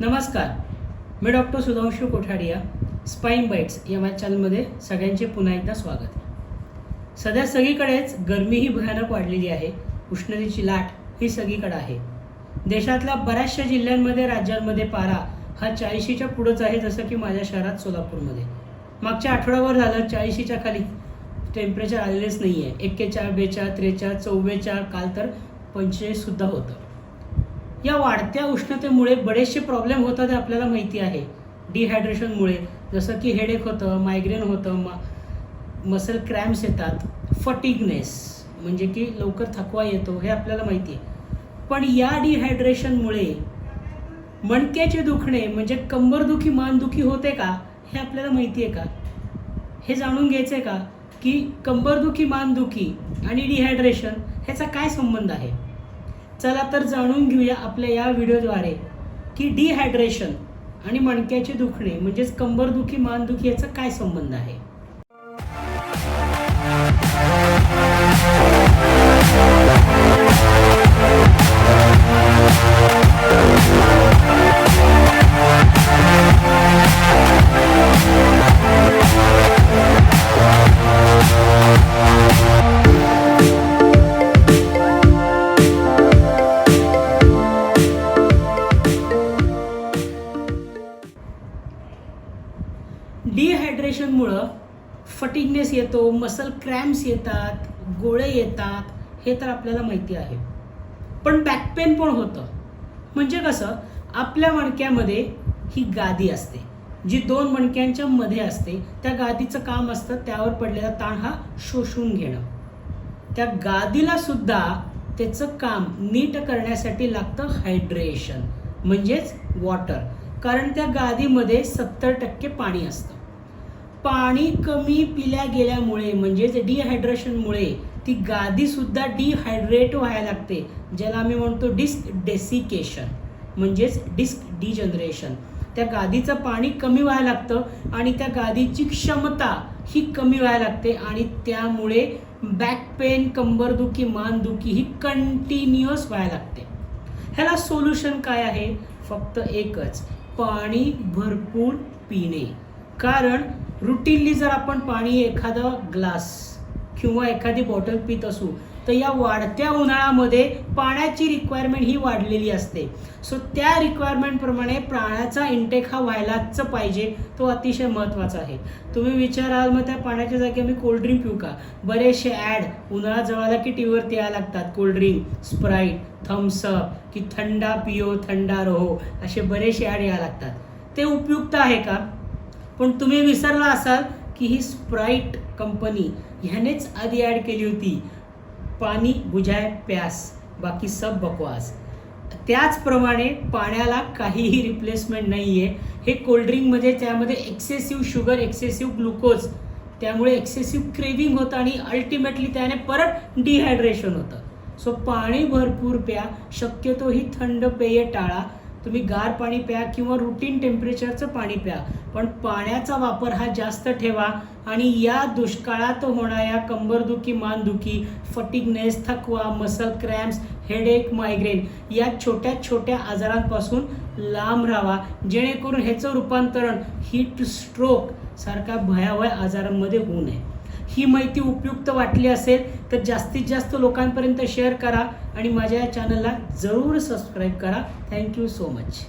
नमस्कार. मी doctor Sudhanshu Kothadiya spine bites या माझ्या चॅनलमध्ये सगळ्यांचे पुन्हा एकदा स्वागत. सध्या सगळीकडेच गरमी ही भयानक वाढलेली आहे. उष्णतेची लाट ही सगळीकडे आहे. देशातल्या बऱ्याचशा जिल्ह्यांमध्ये राज्यांमध्ये पारा हा चाळीशीच्या पुढंच आहे जसं की माझ्या शहरात सोलापूरमध्ये. मागच्या आठवड्यावर झालं चाळीशीच्या खाली टेम्परेचर आलेलेच नाही आहे एक्केचाळ बेचाळ त्रेचाळ चव्वेचाळ काल तर पंचेचाळीससुद्धा होतं. या वाढत्या उष्णतेमुळे बरेचसे प्रॉब्लेम होतात हे आपल्याला माहिती आहे. डिहायड्रेशनमुळे जसं की हेडेक होतं मायग्रेन होतं म मसल क्रॅम्प्स येतात. फटिगनेस म्हणजे की लवकर थकवा येतो हे आपल्याला माहिती आहे. पण या डिहायड्रेशनमुळे मणक्याचे दुखणे म्हणजे कंबरदुखी मानदुखी होते का हे आपल्याला माहिती आहे का? हे जाणून घ्यायचं आहे का की कंबरदुखी मानदुखी आणि डिहायड्रेशन ह्याचा काय संबंध आहे? चला तर जाणून घेऊया आपल्या या व्हिडिओद्वारे की डिहायड्रेशन आणि मणक्याचे दुखणे म्हणजेच कंबरदुखी मानदुखी याचा काय संबंध आहे? डिहायड्रेशनमुळं फटिगनेस येतो मसल क्रॅम्प्स येतात गोळे येतात हे तर आपल्याला माहिती आहे. पण बॅकपेन पण होतं. म्हणजे कसं? आपल्या मणक्यामध्ये ही गादी असते. जी दोन मणक्यांच्या मध्ये असते त्या गादीचं काम असतं त्यावर पडलेला ताण हा शोषून घेणं. त्या गादीला सुद्धा त्याचं काम नीट करण्यासाठी लागतं हायड्रेशन म्हणजेच वॉटर कारण त्या गादीमध्ये सत्तर टक्के पाणी असतं. पाणी कमी पिल्या गेल्यामुळे म्हणजेच डिहायड्रेशनमुळे ती गादी सुद्धा डिहायड्रेट व्हायला लागते ज्याला आम्ही म्हणतो डिस्क डेसिकेशन म्हणजेच डिस्क डिजनरेशन त्या गादीचं पाणी कमी व्हायला लागतं आणि त्या गादीची क्षमता ही कमी व्हायला लागते आणि त्यामुळे बॅक पेन कंबरदुखी मानदुखी ही कंटिन्युअस व्हायला लागते. ह्याला सोल्युशन काय आहे? फक्त एकच पाणी भरपूर पिणे. कारण रुटीनली जर आपण पाणी एखादा ग्लास किंवा एखादी बॉटल पित असू तर या वाढत्या उन्हाळ्यामध्ये पाण्याची रिक्वायरमेंट ही वाढलेली असते. सो त्या रिक्वायरमेंटप्रमाणे प्राण्याचा इंटेक हा व्हायलाच पाहिजे. तो अतिशय महत्त्वाचा आहे. तुम्ही विचाराल मग त्या पाण्याच्या जागी मी कोल्ड्रिंक पिऊ का? बरेचसे ॲड उन्हाळा जवळला की टी व्हीवरती यायला लागतात कोल्ड्रिंक स्प्राईट थम्सअप की थंडा पियो थंडा रहो असे बरेचसे ॲड यायला लागतात. ते उपयुक्त आहे का? पण तुम्ही विसरला असाल की ही स्प्राईट कंपनी ह्यानेच आधी ॲड केली होती. पाणी बुझाय प्यास बाकी सब बकवास. त्याचप्रमाणे पाण्याला काहीही रिप्लेसमेंट नाही आहे हे कोल्ड्रिंकमध्ये त्यामध्ये एक्सेसिव्ह शुगर एक्सेसिव्ह ग्लुकोज त्यामुळे एक्सेसिव्ह क्रेविंग होतं आणि अल्टिमेटली त्याने परत डिहायड्रेशन होतं. सो पाणी भरपूर प्या शक्यतो ही थंड पेय टाळा. तुम्ही गार पाणी प्या किंवा रुटीन टेम्परेचरचं पाणी प्या. पण पाण्याचा वापर हा जास्त ठेवा आणि या दुष्काळात होणाऱ्या कंबरदुखी मानदुखी फटिगनेस थकवा मसल क्रॅम्प्स हेडेक मायग्रेन या छोट्या छोट्या आजारांपासून लांब राहावा जेणेकरून ह्याचं रूपांतरण हीट स्ट्रोक सारख्या भयावह आजारांमध्ये होऊ नये. ही माहिती उपयुक्त वाटली असेल तर जास्तीत जास्त लोकांपर्यंत शेअर करा आणि माझ्या या चॅनलला जरूर सबस्क्राईब करा. Thank you so much